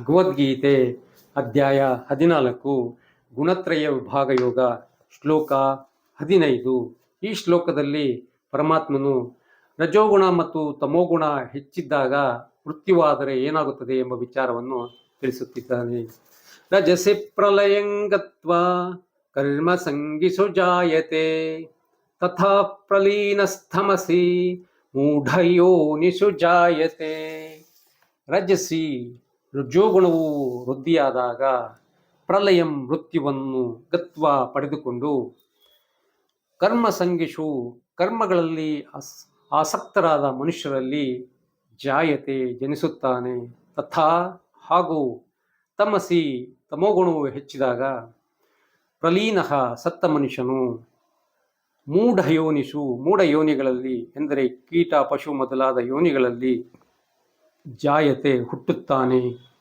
ಭಗವದ್ಗೀತೆ ಅಧ್ಯಾಯ ಹದಿನಾಲ್ಕು, ಗುಣತ್ರಯ ವಿಭಾಗ ಯೋಗ ಶ್ಲೋಕ ಹದಿನೈದು. ಈ ಶ್ಲೋಕದಲ್ಲಿ ಪರಮಾತ್ಮನು ರಜೋಗುಣ ಮತ್ತು ತಮೋಗುಣ ಹೆಚ್ಚಿದ್ದಾಗ ಮೃತ್ಯುವಾದರೆ ಏನಾಗುತ್ತದೆ ಎಂಬ ವಿಚಾರವನ್ನು ತಿಳಿಸುತ್ತಿದ್ದಾನೆ. ರಜಸಿ ಪ್ರಲಯಂಗತ್ವ ಕರ್ಮ ಸಂಗಿಸು ಜಾಯತೆ, ತಥಾ ಪ್ರಲೀನಸ್ಥಮಸಿ ಮೂಢಯೋನಿಷು ಜಾಯತೆ. ರಜಸಿ ರಜೋಗುಣವು ವೃದ್ಧಿಯಾದಾಗ ಪ್ರಲಯಂ ಮೃತ್ಯುವನ್ನು ಗತ್ವ ಪಡೆದುಕೊಂಡು ಕರ್ಮ ಸಂಗಿಷು ಕರ್ಮಗಳಲ್ಲಿ ಆಸಕ್ತರಾದ ಮನುಷ್ಯರಲ್ಲಿ ಜಾಯತೆ ಜನಿಸುತ್ತಾನೆ. ತಥಾ ಹಾಗೂ ತಮಸಿ ತಮೋಗುಣವು ಹೆಚ್ಚಿದಾಗ ಪ್ರಲೀನಃ ಸತ್ತ ಮನುಷ್ಯನು ಮೂಢ ಯೋನಿಷು ಮೂಢ ಯೋನಿಗಳಲ್ಲಿ, ಎಂದರೆ ಕೀಟ, ಪಶು ಮೊದಲಾದ ಯೋನಿಗಳಲ್ಲಿ ಜಾಯತೆ ಹುಟ್ಟುತ್ತಾನೆ.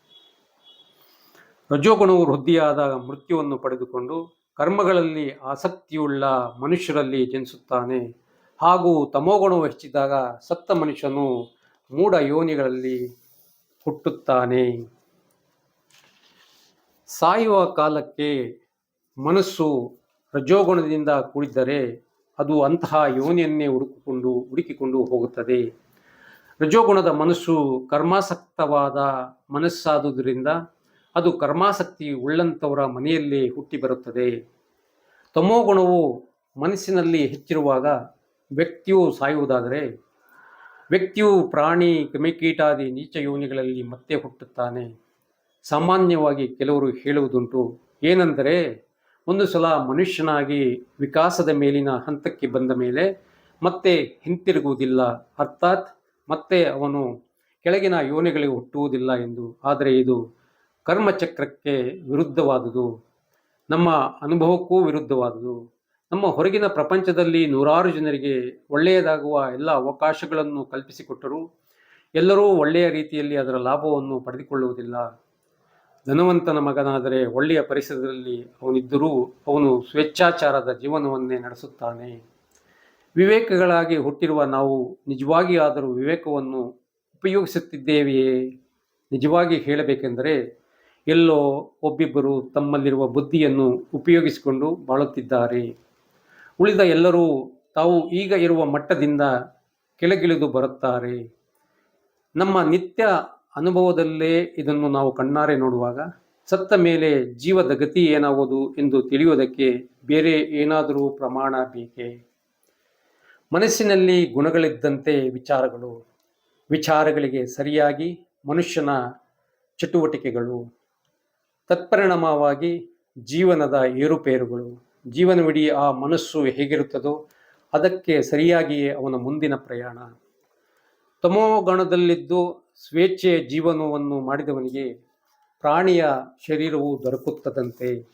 ರಜೋಗುಣವು ವೃದ್ಧಿಯಾದ ಮೃತ್ಯುವನ್ನು ಪಡೆದುಕೊಂಡು ಕರ್ಮಗಳಲ್ಲಿ ಆಸಕ್ತಿಯುಳ್ಳ ಮನುಷ್ಯರಲ್ಲಿ ಜನಿಸುತ್ತಾನೆ. ಹಾಗೂ ತಮೋಗುಣವು ಹೆಚ್ಚಿದಾಗ ಸತ್ತ ಮನುಷ್ಯನು ಮೂಢ ಯೋನಿಗಳಲ್ಲಿ ಹುಟ್ಟುತ್ತಾನೆ. ಸಾಯುವ ಕಾಲಕ್ಕೆ ಮನಸ್ಸು ರಜೋಗುಣದಿಂದ ಕೂಡಿದ್ದರೆ ಅದು ಅಂತಹ ಯೋನಿಯನ್ನೇ ಹುಡುಕಿಕೊಂಡು ಹುಡುಕಿಕೊಂಡು ಹೋಗುತ್ತದೆ. ರಜೋಗುಣದ ಮನಸ್ಸು ಕರ್ಮಾಸಕ್ತವಾದ ಮನಸ್ಸಾದುದರಿಂದ ಅದು ಕರ್ಮಾಸಕ್ತಿ ಉಳ್ಳಂಥವರ ಮನೆಯಲ್ಲಿ ಹುಟ್ಟಿ ಬರುತ್ತದೆ. ತಮೋಗುಣವು ಮನಸ್ಸಿನಲ್ಲಿ ಹೆಚ್ಚಿರುವಾಗ ವ್ಯಕ್ತಿಯು ಸಾಯುವುದಾದರೆ ವ್ಯಕ್ತಿಯು ಪ್ರಾಣಿ, ಕ್ರಿಮಿಕೀಟಾದಿ, ನೀಚ ಯೋನಿಗಳಲ್ಲಿ ಮತ್ತೆ ಹುಟ್ಟುತ್ತಾನೆ. ಸಾಮಾನ್ಯವಾಗಿ ಕೆಲವರು ಹೇಳುವುದುಂಟು, ಏನೆಂದರೆ ಒಂದು ಸಲ ಮನುಷ್ಯನಾಗಿ ವಿಕಾಸದ ಮೇಲಿನ ಹಂತಕ್ಕೆ ಬಂದ ಮೇಲೆ ಮತ್ತೆ ಹಿಂತಿರುಗುವುದಿಲ್ಲ. ಅರ್ಥಾತ್ ಮತ್ತೆ ಅವನು ಕೆಳಗಿನ ಯೋನಿಗಳಿಗೆ ಹುಟ್ಟುವುದಿಲ್ಲ ಎಂದು. ಆದರೆ ಇದು ಕರ್ಮಚಕ್ರಕ್ಕೆ ವಿರುದ್ಧವಾದುದು. ನಮ್ಮ ಅನುಭವಕ್ಕೂ ವಿರುದ್ಧವಾದುದು. ನಮ್ಮ ಹೊರಗಿನ ಪ್ರಪಂಚದಲ್ಲಿ ನೂರಾರು ಜನರಿಗೆ ಒಳ್ಳೆಯದಾಗುವ ಎಲ್ಲ ಅವಕಾಶಗಳನ್ನು ಕಲ್ಪಿಸಿಕೊಟ್ಟರೂ. ಎಲ್ಲರೂ ಒಳ್ಳೆಯ ರೀತಿಯಲ್ಲಿ ಅದರ ಲಾಭವನ್ನು ಪಡೆದುಕೊಳ್ಳುವುದಿಲ್ಲ. ಧನವಂತನ ಮಗನಾದರೆ ಒಳ್ಳೆಯ ಪರಿಸರದಲ್ಲಿ ಅವನಿದ್ದರೂ ಅವನು ಸ್ವೇಚ್ಛಾಚಾರದ ಜೀವನವನ್ನೇ ನಡೆಸುತ್ತಾನೆ. ವಿವೇಕಗಳಾಗಿ ಹುಟ್ಟಿರುವ ನಾವು ನಿಜವಾಗಿ ಆದರೂ ವಿವೇಕವನ್ನು ಉಪಯೋಗಿಸುತ್ತಿದ್ದೇವೆಯೇ? ನಿಜವಾಗಿ ಹೇಳಬೇಕೆಂದರೆ, ಎಲ್ಲೋ ಒಬ್ಬಿಬ್ಬರು ತಮ್ಮಲ್ಲಿರುವ ಬುದ್ಧಿಯನ್ನು ಉಪಯೋಗಿಸಿಕೊಂಡು ಬಾಳುತ್ತಿದ್ದಾರೆ. ಉಳಿದ ಎಲ್ಲರೂ ತಾವು ಈಗ ಇರುವ ಮಟ್ಟದಿಂದ ಕೆಳಗಿಳಿದು ಬರುತ್ತಾರೆ. ನಮ್ಮ ನಿತ್ಯ ಅನುಭವದಲ್ಲೇ ಇದನ್ನು ನಾವು ಕಣ್ಣಾರೆ ನೋಡುವಾಗ, ಸತ್ತ ಮೇಲೆ ಜೀವದ ಗತಿ ಏನಾಗುವುದು ಎಂದು ತಿಳಿಯುವುದಕ್ಕೆ ಬೇರೆ ಏನಾದರೂ ಪ್ರಮಾಣ ಬೇಕೇ? ಮನಸ್ಸಿನಲ್ಲಿ ಗುಣಗಳಿದ್ದಂತೆ ವಿಚಾರಗಳು, ವಿಚಾರಗಳಿಗೆ ಸರಿಯಾಗಿ ಮನುಷ್ಯನ ಚಟುವಟಿಕೆಗಳು, ತತ್ಪರಿಣಾಮವಾಗಿ ಜೀವನದ ಏರುಪೇರುಗಳು. ಜೀವನವಿಡೀ ಆ ಮನಸ್ಸು ಹೇಗಿರುತ್ತದೋ ಅದಕ್ಕೆ ಸರಿಯಾಗಿಯೇ ಅವನ ಮುಂದಿನ ಪ್ರಯಾಣ. ತಮೋಗಣದಲ್ಲಿದ್ದು ಸ್ವೇಚ್ಛೆಯ ಜೀವನವನ್ನು ಮಾಡಿದವನಿಗೆ ಪ್ರಾಣಿಯ ಶರೀರವು ದೊರಕುತ್ತದಂತೆ.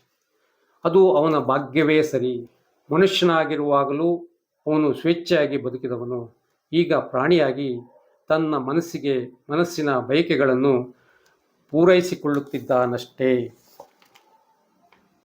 ಅದು ಅವನ ಭಾಗ್ಯವೇ ಸರಿ. ಮನುಷ್ಯನಾಗಿರುವಾಗಲೂ ಅವನು ಸ್ವೇಚ್ಛೆಯಾಗಿ ಬದುಕಿದವನು. ಈಗ ಪ್ರಾಣಿಯಾಗಿ ತನ್ನ ಮನಸ್ಸಿಗೆ ಮನಸ್ಸಿನ ಬಯಕೆಗಳನ್ನು ಪೂರೈಸಿಕೊಳ್ಳುತ್ತಿದ್ದಾನಷ್ಟೇ.